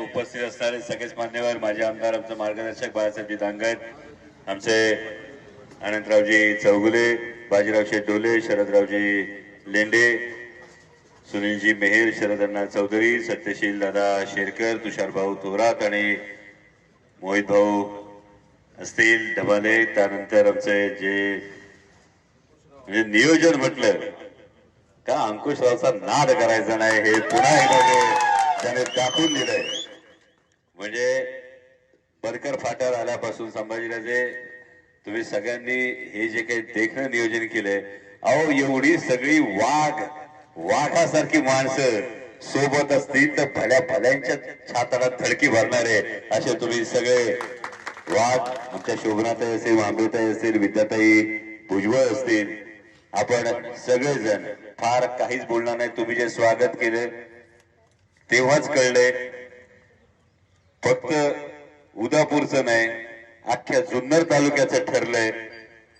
उपस्थित असणारे सगळेच मान्यवर माझे आमदार आमचं मार्गदर्शक बाळासाहेब दांगड आमचे अनंतरावजी चौगुले बाजीरावचे डोले शरदरावजी लेंडे सुनीलजी मेहेर शरदअण्णा चौधरी सत्यशील दादा शेरकर तुषारभाऊ थोरात आणि मोहित भाऊ असतील ढबाले त्यानंतर आमचे जे म्हणजे नियोजन म्हटलं का अंकुशरावचा नाद करायचा नाही हे पुन्हा एकदा त्याने दाखवून दिलंय. म्हणजे परकर फाट्यावर आल्यापासून संभाजीराजे तुम्ही सगळ्यांनी हे जे काही देखणं नियोजन केलंय अहो एवढी सगळी वाघ वाघासारखी माणसं सोबत असतील तर भल्या भल्यांच्या छाताला थडकी भरणारे असे तुम्ही सगळे वाघ आमच्या शोभनाताई असेल मांबेताई असेल विद्याताई भुजबळ असतील आपण सगळेजण फार काहीच बोलणार नाही. तुम्ही जे स्वागत केलं तेव्हाच कळलंय. फक्त उदापूरचं नाही अख्ख्या जुन्नर तालुक्याचं ठरलंय.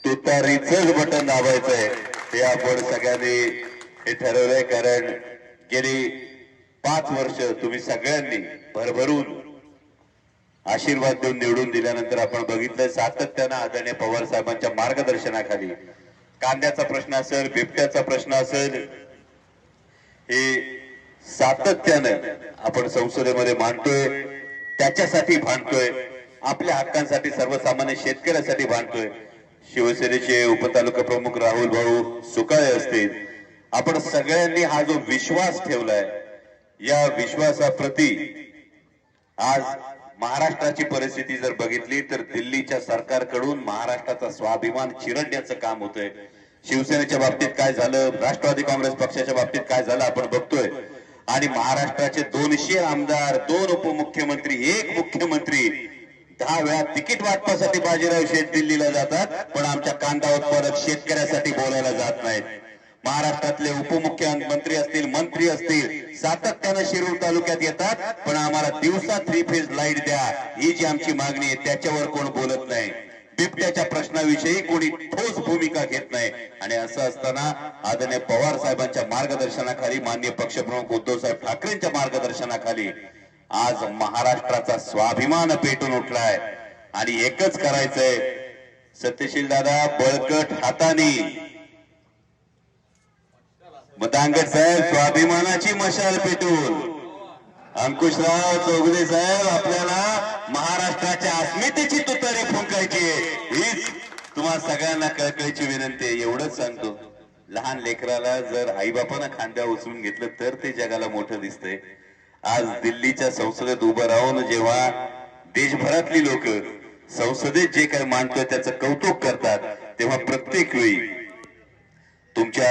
तुतारीच बटन दाबायचंय. ते आपण सगळ्यांनी हे ठरवलंय कारण गेली पाच वर्ष तुम्ही सगळ्यांनी भरभरून आशीर्वाद देऊन निवडून दिल्यानंतर आपण बघितलंय सातत्यानं आदरणीय पवार साहेबांच्या मार्गदर्शनाखाली. कांद्याचा प्रश्न असेल बिबट्याचा प्रश्न असेल हे सातत्यानं आपण संसदेमध्ये मांडतोय. त्याच्यासाठी भांडतोय. आपल्या हक्कांसाठी सर्वसामान्य शेतकऱ्यासाठी भांडतोय. शिवसेनेचे उपतालुका प्रमुख राहुल भाऊ सुकाळे असतील. आपण सगळ्यांनी हा जो विश्वास ठेवलाय या विश्वासाप्रती आज महाराष्ट्राची परिस्थिती जर बघितली तर दिल्लीच्या सरकारकडून महाराष्ट्राचा स्वाभिमान चिरडण्याचं काम होतंय. शिवसेनेच्या बाबतीत काय झालं? राष्ट्रवादी काँग्रेस पक्षाच्या बाबतीत काय झालं? आपण बघतोय. आणि महाराष्ट्राचे दोनशे आमदार दोन उपमुख्यमंत्री एक मुख्यमंत्री दहा वेळा तिकीट वाटपासाठी बाजीराव शेठ दिल्लीला जातात पण आमच्या कांदा उत्पादक शेतकऱ्यासाठी बोलायला जात नाहीत. महाराष्ट्रातले उपमुख्यमंत्री असतील मंत्री असतील सातत्यानं शिरूर तालुक्यात येतात पण आम्हाला दिवसा थ्री फेज लाइट द्या. ही जी आमची मागणी आहे त्याच्यावर कोण बोलत नाही. बिबट्याच्या प्रश्नाविषयी कोणी ठोस भूमिका घेत नाही. आणि असं असताना आदरणीय पवार साहेबांच्या मार्गदर्शनाखाली माननीय पक्षप्रमुख उद्धव साहेब ठाकरेंच्या मार्गदर्शनाखाली आज महाराष्ट्राचा स्वाभिमान पेटून उठलाय. आणि एकच करायचंय. सत्यशील दादा बळकट हातानी. मदांगट साहेब स्वाभिमानाची मशाल पेटून. अंकुशराव चौगुले साहेब आपल्याला महाराष्ट्राच्या अस्मितेची तुतरे फुंकायची हीच तुम्हा सगळ्यांना कळकळीची विनंती आहे. एवढंच सांगतो. लहान लेकराला जर आईबापानं खांद्या उचलून घेतलं तर ते जगाला मोठं दिसतंय. आज दिल्लीच्या संसदेत उभं राहून जेव्हा देशभरातली लोक संसदेत जे काही मांडतोय त्याचं कौतुक करतात तेव्हा प्रत्येक वेळी तुमच्या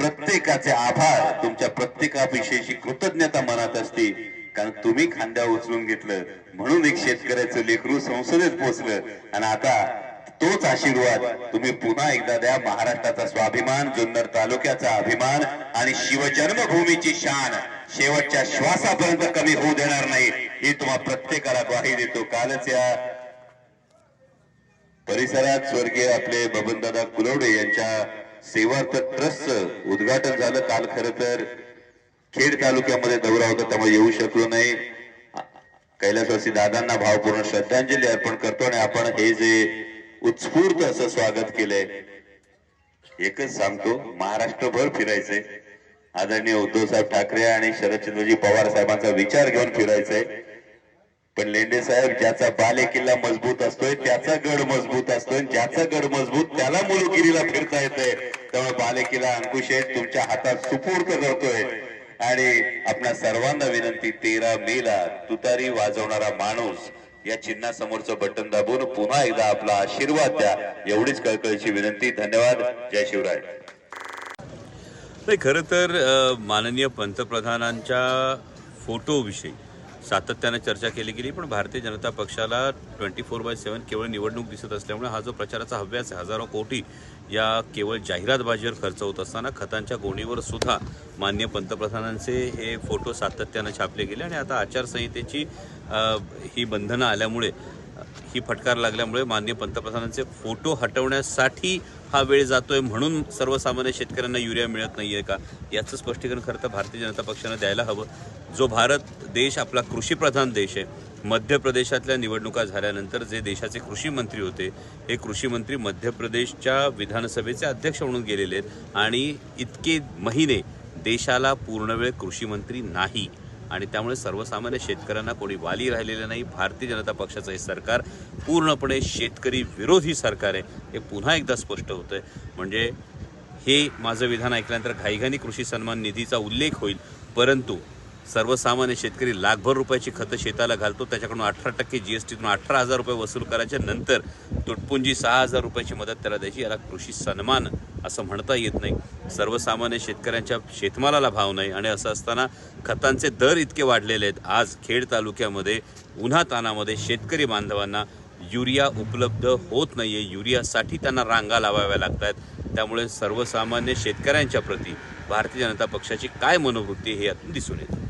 प्रत्येकाचे आभार. तुमच्या प्रत्येकाविषयीची कृतज्ञता मनात असते. कारण तुम्ही खांद्या उचलून घेतलं. म्हणून एक शेतकऱ्याचं लेकरू संसदेत पोहोचलं आणि आता तोच आशीर्वाद तुम्ही पुन्हा एकदा द्या. महाराष्ट्राचा स्वाभिमान जुन्नर तालुक्याचा अभिमान आणि शिवजन्मभूमीची शान शेवटच्या श्वासापर्यंत कमी होऊ देणार नाही. ही तुम्हा प्रत्येकाला ग्वाही देतो. कालच या परिसरात स्वर्गीय आपले बबनदादा कुलवडे यांच्या सेवार्थ ट्रस्टचं उद्घाटन झालं काल खरं तर. खेड तालुक्यामध्ये दौरा होता त्यामुळे येऊ शकलो नाही. कैलासवासी दादांना भावपूर्ण श्रद्धांजली अर्पण करतो आणि आपण हे जे उत्स्फूर्त असं स्वागत केलंय एकच सांगतो महाराष्ट्रभर फिरायचंय. आदरणीय उद्धव साहेब ठाकरे आणि शरदचंद्रजी पवार साहेबांचा विचार घेऊन फिरायचंय. पण लेंडे साहेब ज्याचा बाले किल्ला मजबूत असतोय त्याचा गड मजबूत असतोय ज्याचा गड मजबूत त्याला मुलुगिरीला फिरता येतोय. त्यामुळे बाले किल्ला अंकुश तुमच्या हातात सुपूर्त करतोय. आणि आपल्या सर्वांना विनंती तेरा मेला तुतारी वाजवणारा माणूस या चिन्हासमोरचं बटन दाबून पुन्हा एकदा आपला आशीर्वाद द्या. एवढीच कळकळीची विनंती. धन्यवाद. जय शिवराय. नाही खरं तर माननीय पंतप्रधानांच्या फोटोविषयी सातत्यानं चर्चा केली गेली पण भारतीय जनता पक्षाला ट्वेंटी फोर बाय सेवन केवळ निवडणूक दिसत असल्यामुळे हा जो प्रचाराचा हव्यास आहे हजारो कोटी या केवळ जाहिरातबाजीवर खर्च होत असताना खतांच्या गोणीवर सुद्धा मान्य पंतप्रधानांचे हे फोटो सातत्यानं छापले गेले आणि आता आचारसंहितेची ही बंधनं आल्यामुळे ही फटकार लागल्यामुळे मान्य पंतप्रधानांचे फोटो हटवण्यासाठी हा वेळ जातोय म्हणून सर्वसामान्य शेतकऱ्यांना युरिया मिळत नाही आहे का? याचं स्पष्टीकरण खरं तर भारतीय जनता पक्षानं द्यायला हवं. जो भारत देश आपला कृषीप्रधान देश आहे मध्य प्रदेशातल्या निवडणुका झाल्यानंतर जे देशाचे कृषी मंत्री होते हे कृषी मंत्री मध्य प्रदेशच्या विधानसभेचे अध्यक्ष म्हणून गेलेले आहेत आणि इतके महिने देशाला पूर्णवेळ कृषी मंत्री नाही. आणि त्यामुळे सर्वसामान्य शेतकऱ्यांना कोणी वाली राहिलेलं नाही. भारतीय जनता पक्षाचं हे सरकार पूर्णपणे शेतकरी विरोधी सरकार आहे. हे पुन्हा एकदा स्पष्ट होतं आहे म्हणजे हे माझं विधान ऐकल्यानंतर घाईघाईने कृषी सन्मान निधीचा उल्लेख होईल. परंतु सर्वसामान्य शेतकरी लाखभर रुपयाची खतं शेताला घालतो. त्याच्याकडून अठरा टक्के जी एस टीतून अठरा हजार रुपये वसूल करायच्या नंतर तुटपुंजी सहा हजार रुपयाची मदत त्याला द्यायची. याला कृषी सन्मान असं म्हणता येत नाही. सर्वसामान्य शेतकऱ्यांच्या शेतमालाला भाव नाही आणि असं असताना खतांचे दर इतके वाढलेले आहेत. आज खेड तालुक्यामध्ये उन्हा तानामध्ये शेतकरी बांधवांना युरिया उपलब्ध होत नाही आहे युरियासाठी त्यांना रांगा लावाव्या लागत आहेत त्यामुळे सर्वसामान्य शेतकऱ्यांच्या प्रती भारतीय जनता पक्षाची काय मनोवृत्ती हे यातून दिसून येतं.